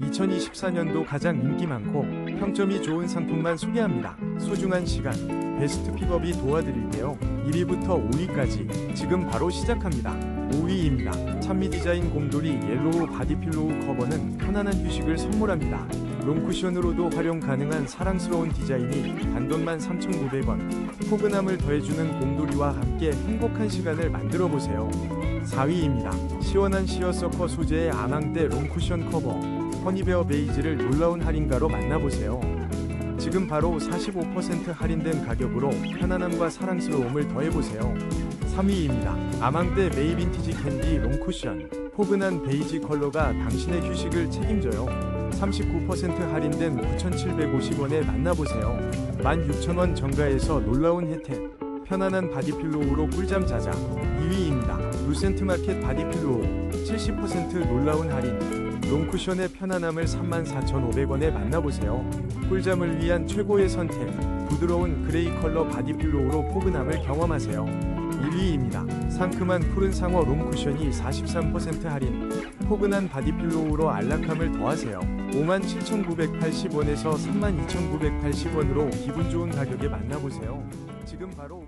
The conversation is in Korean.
2024년도 가장 인기 많고 평점이 좋은 상품만 소개합니다. 소중한 시간, 베스트 픽업이 도와드릴게요. 1위부터 5위까지 지금 바로 시작합니다. 5위입니다. 찬미 디자인 곰돌이 옐로우 바디필로우 커버는 편안한 휴식을 선물합니다. 롱쿠션으로도 활용 가능한 사랑스러운 디자인이 단돈만 3,900원. 포근함을 더해주는 곰돌이와 함께 행복한 시간을 만들어 보세요. 4위입니다. 시원한 시어서커 소재의 아망대 롱쿠션 커버. 허니베어 베이지를 놀라운 할인가로 만나보세요. 지금 바로 45% 할인된 가격으로 편안함과 사랑스러움을 더해보세요. 3위입니다. 아망대 메이 빈티지 캔디 롱쿠션. 포근한 베이지 컬러가 당신의 휴식을 책임져요. 39% 할인된 9,750원에 만나보세요. 16,000원 정가에서 놀라운 혜택. 편안한 바디필로우로 꿀잠 자자. 2위입니다. 루센트 마켓 바디필로우. 70% 놀라운 할인. 롱쿠션의 편안함을 34,500원에 만나보세요. 꿀잠을 위한 최고의 선택. 부드러운 그레이 컬러 바디필로우로 포근함을 경험하세요. 1위입니다. 상큼한 푸른 상어 롱쿠션이 43% 할인. 포근한 바디필로우로 안락함을 더하세요. 57,980원에서 32,980원으로 기분 좋은 가격에 만나보세요. 지금 바로